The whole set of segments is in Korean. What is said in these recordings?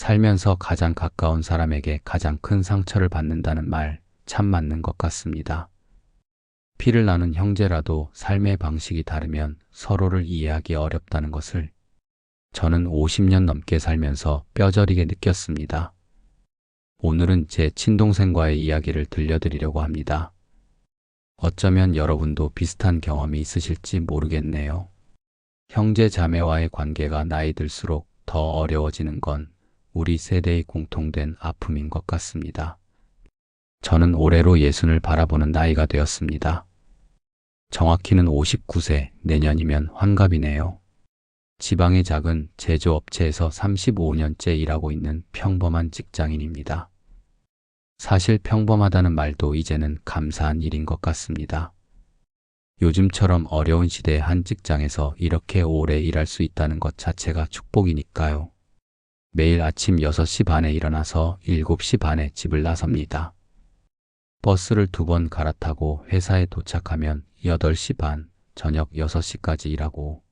살면서 가장 가까운 사람에게 가장 큰 상처를 받는다는 말 참 맞는 것 같습니다. 피를 나눈 형제라도 삶의 방식이 다르면 서로를 이해하기 어렵다는 것을 저는 50년 넘게 살면서 뼈저리게 느꼈습니다. 오늘은 제 친동생과의 이야기를 들려드리려고 합니다. 어쩌면 여러분도 비슷한 경험이 있으실지 모르겠네요. 형제 자매와의 관계가 나이 들수록 더 어려워지는 건 우리 세대의 공통된 아픔인 것 같습니다. 저는 올해로 예순을 바라보는 나이가 되었습니다. 정확히는 59세, 내년이면 환갑이네요. 지방의 작은 제조업체에서 35년째 일하고 있는 평범한 직장인입니다. 사실 평범하다는 말도 이제는 감사한 일인 것 같습니다. 요즘처럼 어려운 시대에 한 직장에서 이렇게 오래 일할 수 있다는 것 자체가 축복이니까요. 매일 아침 6시 반에 일어나서 7시 반에 집을 나섭니다. 버스를 두 번 갈아타고 회사에 도착하면 8시 반, 저녁 6시까지 일하고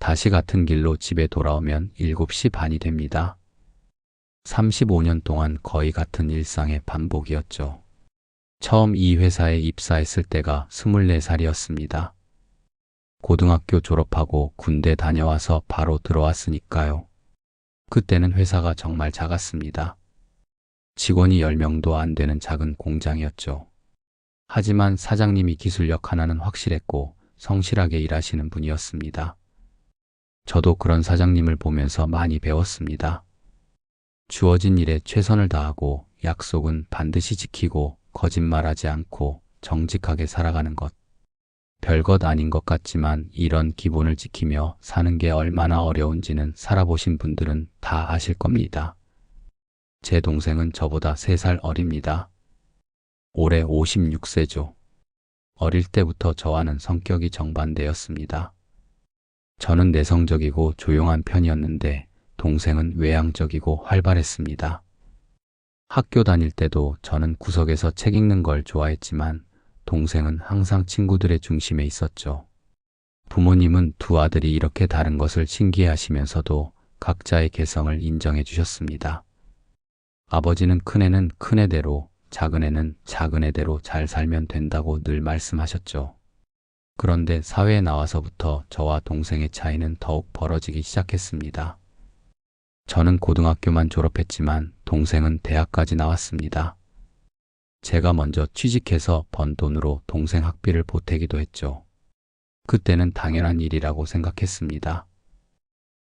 다시 같은 길로 집에 돌아오면 7시 반이 됩니다. 35년 동안 거의 같은 일상의 반복이었죠. 처음 이 회사에 입사했을 때가 24살이었습니다. 고등학교 졸업하고 군대 다녀와서 바로 들어왔으니까요. 그때는 회사가 정말 작았습니다. 직원이 10명도 안 되는 작은 공장이었죠. 하지만 사장님이 기술력 하나는 확실했고 성실하게 일하시는 분이었습니다. 저도 그런 사장님을 보면서 많이 배웠습니다. 주어진 일에 최선을 다하고 약속은 반드시 지키고 거짓말하지 않고 정직하게 살아가는 것. 별것 아닌 것 같지만 이런 기본을 지키며 사는 게 얼마나 어려운지는 살아보신 분들은 다 아실 겁니다. 제 동생은 저보다 3살 어립니다. 올해 56세죠. 어릴 때부터 저와는 성격이 정반대였습니다. 저는 내성적이고 조용한 편이었는데 동생은 외향적이고 활발했습니다. 학교 다닐 때도 저는 구석에서 책 읽는 걸 좋아했지만 동생은 항상 친구들의 중심에 있었죠. 부모님은 두 아들이 이렇게 다른 것을 신기해 하시면서도 각자의 개성을 인정해 주셨습니다. 아버지는 큰애는 큰애대로, 작은애는 작은애대로 잘 살면 된다고 늘 말씀하셨죠. 그런데 사회에 나와서부터 저와 동생의 차이는 더욱 벌어지기 시작했습니다. 저는 고등학교만 졸업했지만 동생은 대학까지 나왔습니다. 제가 먼저 취직해서 번 돈으로 동생 학비를 보태기도 했죠. 그때는 당연한 일이라고 생각했습니다.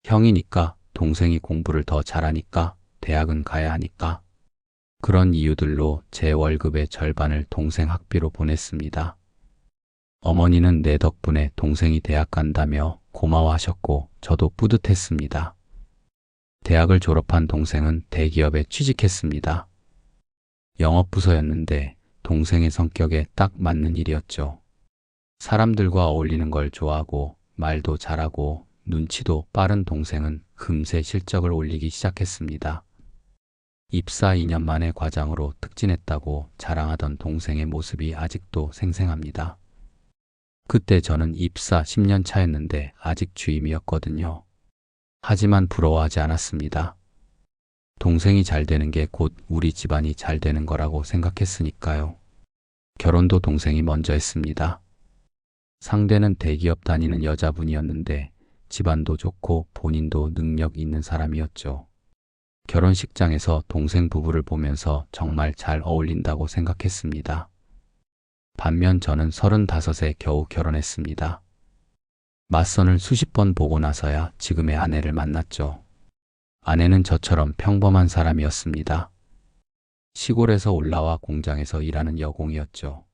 형이니까 동생이 공부를 더 잘하니까 대학은 가야 하니까 그런 이유들로 제 월급의 절반을 동생 학비로 보냈습니다. 어머니는 내 덕분에 동생이 대학 간다며 고마워하셨고 저도 뿌듯했습니다. 대학을 졸업한 동생은 대기업에 취직했습니다. 영업부서였는데 동생의 성격에 딱 맞는 일이었죠. 사람들과 어울리는 걸 좋아하고 말도 잘하고 눈치도 빠른 동생은 금세 실적을 올리기 시작했습니다. 입사 2년 만에 과장으로 특진했다고 자랑하던 동생의 모습이 아직도 생생합니다. 그때 저는 입사 10년 차였는데 아직 주임이었거든요. 하지만 부러워하지 않았습니다. 동생이 잘 되는 게 곧 우리 집안이 잘 되는 거라고 생각했으니까요. 결혼도 동생이 먼저 했습니다. 상대는 대기업 다니는 여자분이었는데 집안도 좋고 본인도 능력 있는 사람이었죠. 결혼식장에서 동생 부부를 보면서 정말 잘 어울린다고 생각했습니다. 반면 저는 35에 겨우 결혼했습니다. 맞선을 수십 번 보고 나서야 지금의 아내를 만났죠. 아내는 저처럼 평범한 사람이었습니다. 시골에서 올라와 공장에서 일하는 여공이었죠.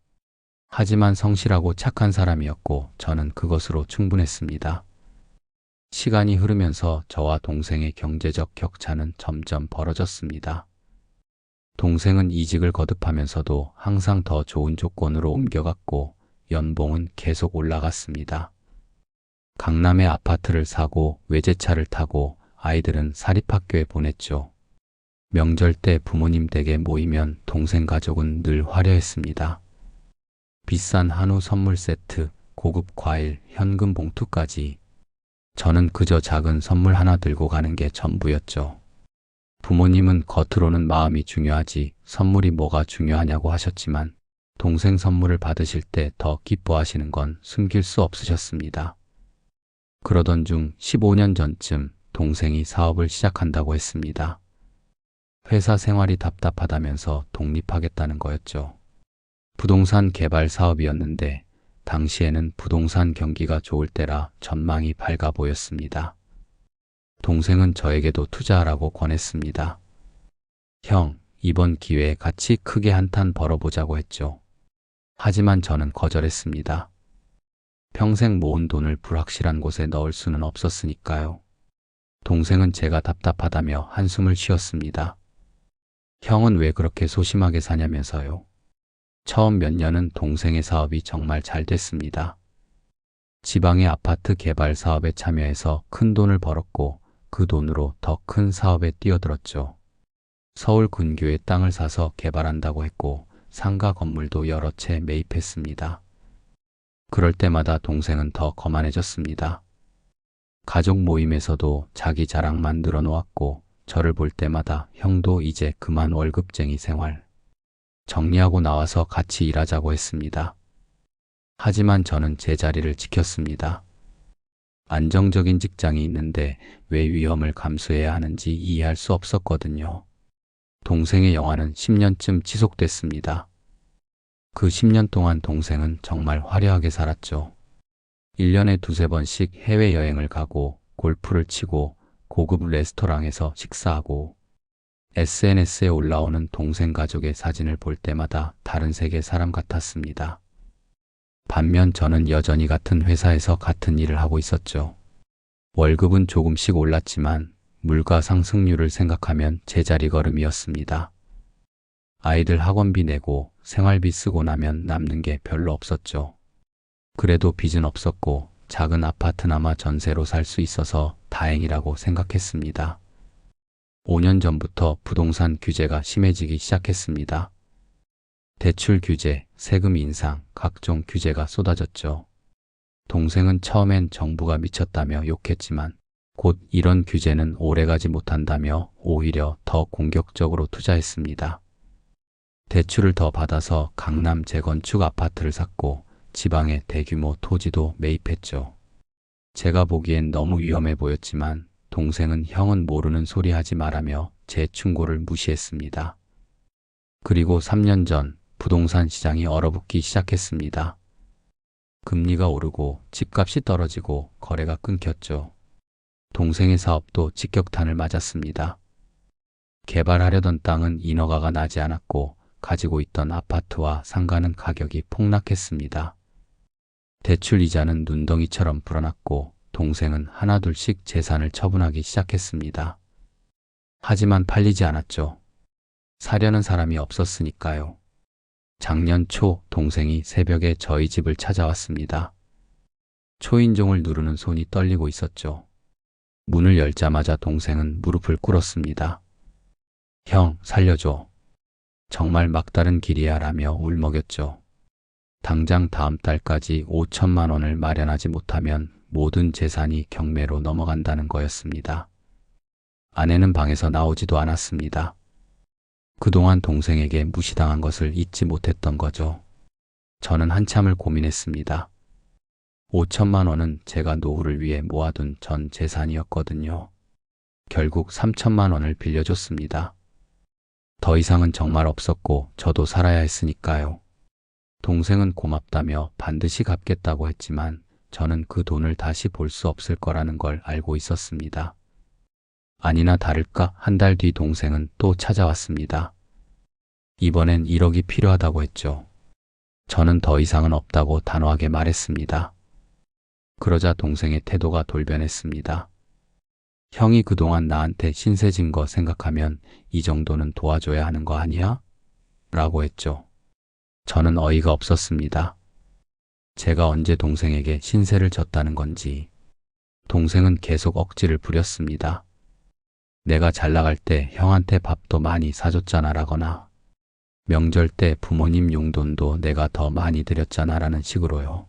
하지만 성실하고 착한 사람이었고 저는 그것으로 충분했습니다. 시간이 흐르면서 저와 동생의 경제적 격차는 점점 벌어졌습니다. 동생은 이직을 거듭하면서도 항상 더 좋은 조건으로 옮겨갔고 연봉은 계속 올라갔습니다. 강남에 아파트를 사고 외제차를 타고 아이들은 사립학교에 보냈죠. 명절 때 부모님 댁에 모이면 동생 가족은 늘 화려했습니다. 비싼 한우 선물 세트, 고급 과일, 현금 봉투까지 저는 그저 작은 선물 하나 들고 가는 게 전부였죠. 부모님은 겉으로는 마음이 중요하지 선물이 뭐가 중요하냐고 하셨지만 동생 선물을 받으실 때 더 기뻐하시는 건 숨길 수 없으셨습니다. 그러던 중 15년 전쯤 동생이 사업을 시작한다고 했습니다. 회사 생활이 답답하다면서 독립하겠다는 거였죠. 부동산 개발 사업이었는데 당시에는 부동산 경기가 좋을 때라 전망이 밝아 보였습니다. 동생은 저에게도 투자하라고 권했습니다. 형, 이번 기회에 같이 크게 한탄 벌어보자고 했죠. 하지만 저는 거절했습니다. 평생 모은 돈을 불확실한 곳에 넣을 수는 없었으니까요. 동생은 제가 답답하다며 한숨을 쉬었습니다. 형은 왜 그렇게 소심하게 사냐면서요. 처음 몇 년은 동생의 사업이 정말 잘 됐습니다. 지방의 아파트 개발 사업에 참여해서 큰 돈을 벌었고 그 돈으로 더 큰 사업에 뛰어들었죠. 서울 근교에 땅을 사서 개발한다고 했고 상가 건물도 여러 채 매입했습니다. 그럴 때마다 동생은 더 거만해졌습니다. 가족 모임에서도 자기 자랑만 늘어놓았고 저를 볼 때마다 형도 이제 그만 월급쟁이 생활. 정리하고 나와서 같이 일하자고 했습니다. 하지만 저는 제 자리를 지켰습니다. 안정적인 직장이 있는데 왜 위험을 감수해야 하는지 이해할 수 없었거든요. 동생의 영화는 10년쯤 지속됐습니다. 그 10년 동안 동생은 정말 화려하게 살았죠. 1년에 두세 번씩 해외여행을 가고 골프를 치고 고급 레스토랑에서 식사하고 SNS에 올라오는 동생 가족의 사진을 볼 때마다 다른 세계 사람 같았습니다. 반면 저는 여전히 같은 회사에서 같은 일을 하고 있었죠. 월급은 조금씩 올랐지만 물가 상승률을 생각하면 제자리 걸음이었습니다. 아이들 학원비 내고 생활비 쓰고 나면 남는 게 별로 없었죠. 그래도 빚은 없었고 작은 아파트나마 전세로 살 수 있어서 다행이라고 생각했습니다. 5년 전부터 부동산 규제가 심해지기 시작했습니다. 대출 규제, 세금 인상, 각종 규제가 쏟아졌죠. 동생은 처음엔 정부가 미쳤다며 욕했지만 곧 이런 규제는 오래가지 못한다며 오히려 더 공격적으로 투자했습니다. 대출을 더 받아서 강남 재건축 아파트를 샀고 지방에 대규모 토지도 매입했죠. 제가 보기엔 너무 위험해 보였지만 동생은 형은 모르는 소리 하지 말라며 제 충고를 무시했습니다. 그리고 3년 전 부동산 시장이 얼어붙기 시작했습니다. 금리가 오르고 집값이 떨어지고 거래가 끊겼죠. 동생의 사업도 직격탄을 맞았습니다. 개발하려던 땅은 인허가가 나지 않았고 가지고 있던 아파트와 상가는 가격이 폭락했습니다. 대출 이자는 눈덩이처럼 불어났고 동생은 하나둘씩 재산을 처분하기 시작했습니다. 하지만 팔리지 않았죠. 사려는 사람이 없었으니까요. 작년 초 동생이 새벽에 저희 집을 찾아왔습니다. 초인종을 누르는 손이 떨리고 있었죠. 문을 열자마자 동생은 무릎을 꿇었습니다. 형, 살려줘. 정말 막다른 길이야 라며 울먹였죠. 당장 다음 달까지 5천만 원을 마련하지 못하면 모든 재산이 경매로 넘어간다는 거였습니다. 아내는 방에서 나오지도 않았습니다. 그동안 동생에게 무시당한 것을 잊지 못했던 거죠. 저는 한참을 고민했습니다. 5천만 원은 제가 노후를 위해 모아둔 전 재산이었거든요. 결국 3천만 원을 빌려줬습니다. 더 이상은 정말 없었고 저도 살아야 했으니까요. 동생은 고맙다며 반드시 갚겠다고 했지만 저는 그 돈을 다시 볼 수 없을 거라는 걸 알고 있었습니다. 아니나 다를까 한 달 뒤 동생은 또 찾아왔습니다. 이번엔 1억이 필요하다고 했죠. 저는 더 이상은 없다고 단호하게 말했습니다. 그러자 동생의 태도가 돌변했습니다. 형이 그동안 나한테 신세진 거 생각하면 이 정도는 도와줘야 하는 거 아니야? 라고 했죠. 저는 어이가 없었습니다. 제가 언제 동생에게 신세를 졌다는 건지. 동생은 계속 억지를 부렸습니다. 내가 잘 나갈 때 형한테 밥도 많이 사줬잖아 라거나 명절 때 부모님 용돈도 내가 더 많이 드렸잖아 라는 식으로요.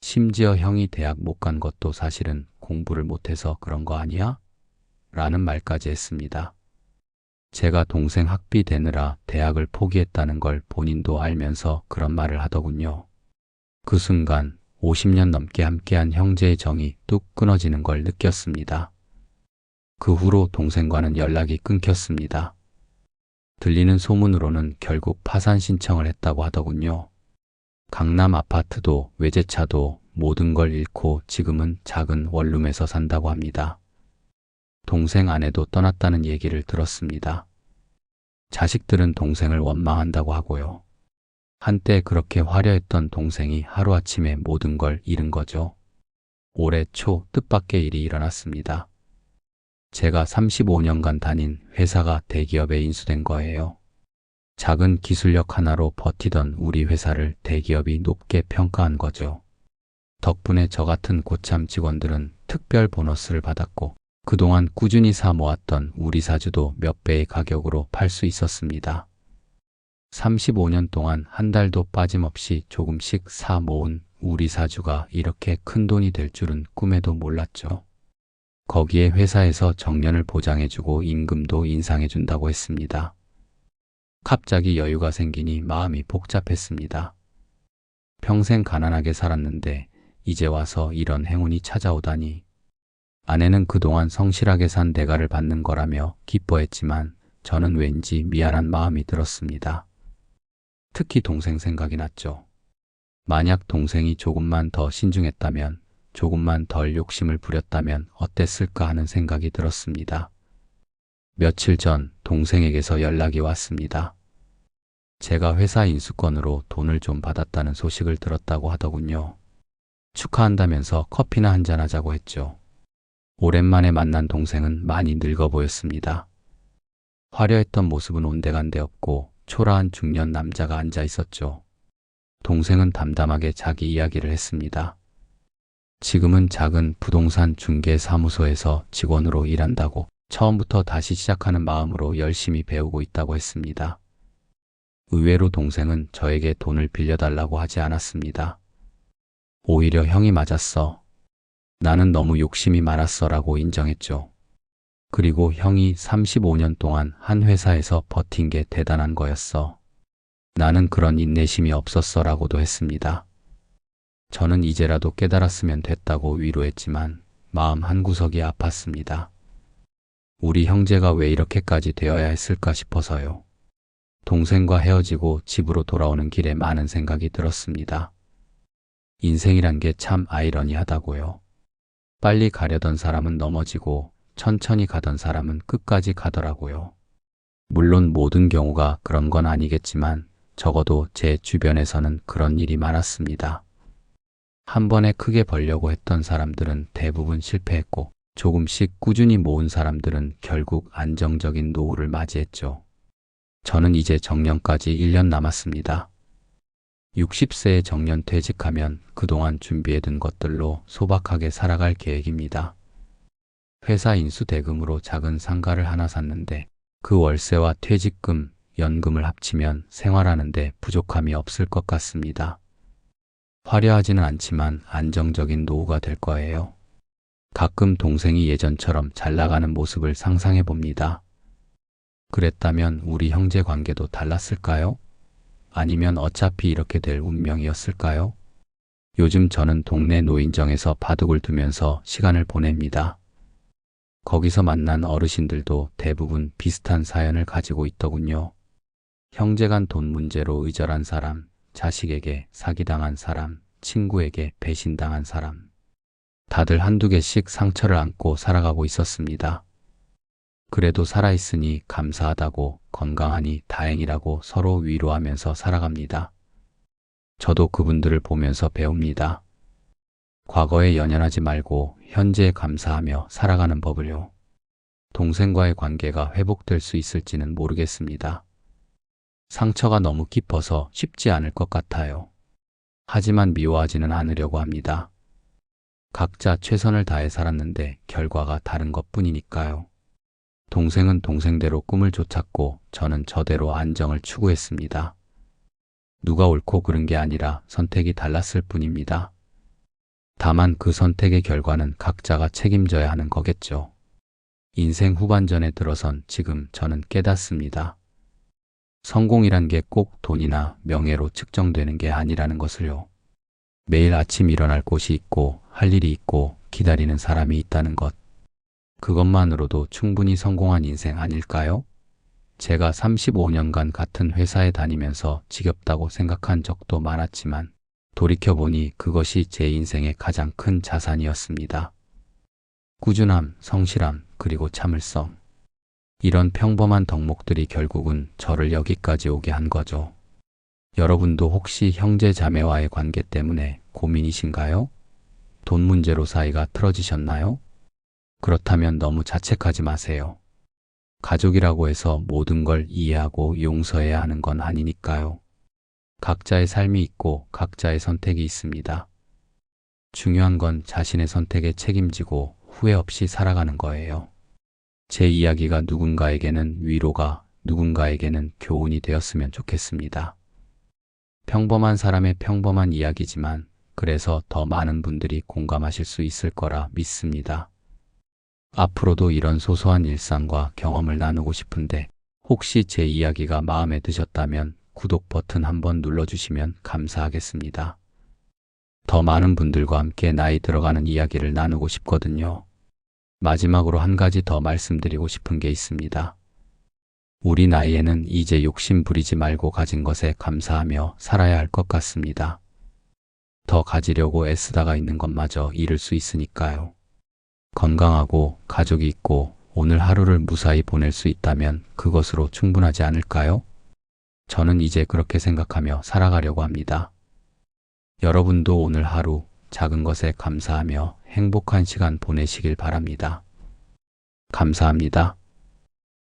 심지어 형이 대학 못 간 것도 사실은 공부를 못해서 그런 거 아니야? 라는 말까지 했습니다. 제가 동생 학비 대느라 대학을 포기했다는 걸 본인도 알면서 그런 말을 하더군요. 그 순간 50년 넘게 함께한 형제의 정이 뚝 끊어지는 걸 느꼈습니다. 그 후로 동생과는 연락이 끊겼습니다. 들리는 소문으로는 결국 파산 신청을 했다고 하더군요. 강남 아파트도 외제차도 모든 걸 잃고 지금은 작은 원룸에서 산다고 합니다. 동생 아내도 떠났다는 얘기를 들었습니다. 자식들은 동생을 원망한다고 하고요. 한때 그렇게 화려했던 동생이 하루아침에 모든 걸 잃은 거죠. 올해 초 뜻밖의 일이 일어났습니다. 제가 35년간 다닌 회사가 대기업에 인수된 거예요. 작은 기술력 하나로 버티던 우리 회사를 대기업이 높게 평가한 거죠. 덕분에 저 같은 고참 직원들은 특별 보너스를 받았고 그동안 꾸준히 사 모았던 우리 사주도 몇 배의 가격으로 팔 수 있었습니다. 35년 동안 한 달도 빠짐없이 조금씩 사 모은 우리 사주가 이렇게 큰 돈이 될 줄은 꿈에도 몰랐죠. 거기에 회사에서 정년을 보장해주고 임금도 인상해준다고 했습니다. 갑자기 여유가 생기니 마음이 복잡했습니다. 평생 가난하게 살았는데 이제 와서 이런 행운이 찾아오다니. 아내는 그동안 성실하게 산 대가를 받는 거라며 기뻐했지만 저는 왠지 미안한 마음이 들었습니다. 특히 동생 생각이 났죠. 만약 동생이 조금만 더 신중했다면, 조금만 덜 욕심을 부렸다면 어땠을까 하는 생각이 들었습니다. 며칠 전 동생에게서 연락이 왔습니다. 제가 회사 인수권으로 돈을 좀 받았다는 소식을 들었다고 하더군요. 축하한다면서 커피나 한잔 하자고 했죠. 오랜만에 만난 동생은 많이 늙어 보였습니다. 화려했던 모습은 온데간데 없고 초라한 중년 남자가 앉아 있었죠. 동생은 담담하게 자기 이야기를 했습니다. 지금은 작은 부동산 중개 사무소에서 직원으로 일한다고 처음부터 다시 시작하는 마음으로 열심히 배우고 있다고 했습니다. 의외로 동생은 저에게 돈을 빌려달라고 하지 않았습니다. 오히려 형이 맞았어. 나는 너무 욕심이 많았어 라고 인정했죠. 그리고 형이 35년 동안 한 회사에서 버틴 게 대단한 거였어. 나는 그런 인내심이 없었어 라고도 했습니다. 저는 이제라도 깨달았으면 됐다고 위로했지만 마음 한구석이 아팠습니다. 우리 형제가 왜 이렇게까지 되어야 했을까 싶어서요. 동생과 헤어지고 집으로 돌아오는 길에 많은 생각이 들었습니다. 인생이란 게 참 아이러니하다고요. 빨리 가려던 사람은 넘어지고 천천히 가던 사람은 끝까지 가더라고요. 물론 모든 경우가 그런 건 아니겠지만 적어도 제 주변에서는 그런 일이 많았습니다. 한 번에 크게 벌려고 했던 사람들은 대부분 실패했고 조금씩 꾸준히 모은 사람들은 결국 안정적인 노후를 맞이했죠. 저는 이제 정년까지 1년 남았습니다. 60세에 정년 퇴직하면 그동안 준비해둔 것들로 소박하게 살아갈 계획입니다. 회사 인수 대금으로 작은 상가를 하나 샀는데 그 월세와 퇴직금, 연금을 합치면 생활하는데 부족함이 없을 것 같습니다. 화려하지는 않지만 안정적인 노후가 될 거예요. 가끔 동생이 예전처럼 잘 나가는 모습을 상상해 봅니다. 그랬다면 우리 형제 관계도 달랐을까요? 아니면 어차피 이렇게 될 운명이었을까요? 요즘 저는 동네 노인정에서 바둑을 두면서 시간을 보냅니다. 거기서 만난 어르신들도 대부분 비슷한 사연을 가지고 있더군요. 형제 간 돈 문제로 의절한 사람, 자식에게 사기당한 사람, 친구에게 배신당한 사람. 다들 한두 개씩 상처를 안고 살아가고 있었습니다. 그래도 살아있으니 감사하다고 건강하니 다행이라고 서로 위로하면서 살아갑니다. 저도 그분들을 보면서 배웁니다. 과거에 연연하지 말고 현재에 감사하며 살아가는 법을요. 동생과의 관계가 회복될 수 있을지는 모르겠습니다. 상처가 너무 깊어서 쉽지 않을 것 같아요. 하지만 미워하지는 않으려고 합니다. 각자 최선을 다해 살았는데 결과가 다른 것 뿐이니까요. 동생은 동생대로 꿈을 쫓았고 저는 저대로 안정을 추구했습니다. 누가 옳고 그른 게 아니라 선택이 달랐을 뿐입니다. 다만 그 선택의 결과는 각자가 책임져야 하는 거겠죠. 인생 후반전에 들어선 지금 저는 깨닫습니다. 성공이란 게 꼭 돈이나 명예로 측정되는 게 아니라는 것을요. 매일 아침 일어날 곳이 있고 할 일이 있고 기다리는 사람이 있다는 것. 그것만으로도 충분히 성공한 인생 아닐까요? 제가 35년간 같은 회사에 다니면서 지겹다고 생각한 적도 많았지만 돌이켜보니 그것이 제 인생의 가장 큰 자산이었습니다. 꾸준함, 성실함, 그리고 참을성. 이런 평범한 덕목들이 결국은 저를 여기까지 오게 한 거죠. 여러분도 혹시 형제 자매와의 관계 때문에 고민이신가요? 돈 문제로 사이가 틀어지셨나요? 그렇다면 너무 자책하지 마세요. 가족이라고 해서 모든 걸 이해하고 용서해야 하는 건 아니니까요. 각자의 삶이 있고 각자의 선택이 있습니다. 중요한 건 자신의 선택에 책임지고 후회 없이 살아가는 거예요. 제 이야기가 누군가에게는 위로가, 누군가에게는 교훈이 되었으면 좋겠습니다. 평범한 사람의 평범한 이야기지만 그래서 더 많은 분들이 공감하실 수 있을 거라 믿습니다. 앞으로도 이런 소소한 일상과 경험을 나누고 싶은데 혹시 제 이야기가 마음에 드셨다면 구독 버튼 한번 눌러주시면 감사하겠습니다. 더 많은 분들과 함께 나이 들어가는 이야기를 나누고 싶거든요. 마지막으로 한 가지 더 말씀드리고 싶은 게 있습니다. 우리 나이에는 이제 욕심 부리지 말고 가진 것에 감사하며 살아야 할 것 같습니다. 더 가지려고 애쓰다가 있는 것마저 잃을 수 있으니까요. 건강하고 가족이 있고 오늘 하루를 무사히 보낼 수 있다면 그것으로 충분하지 않을까요? 저는 이제 그렇게 생각하며 살아가려고 합니다. 여러분도 오늘 하루 작은 것에 감사하며 행복한 시간 보내시길 바랍니다. 감사합니다.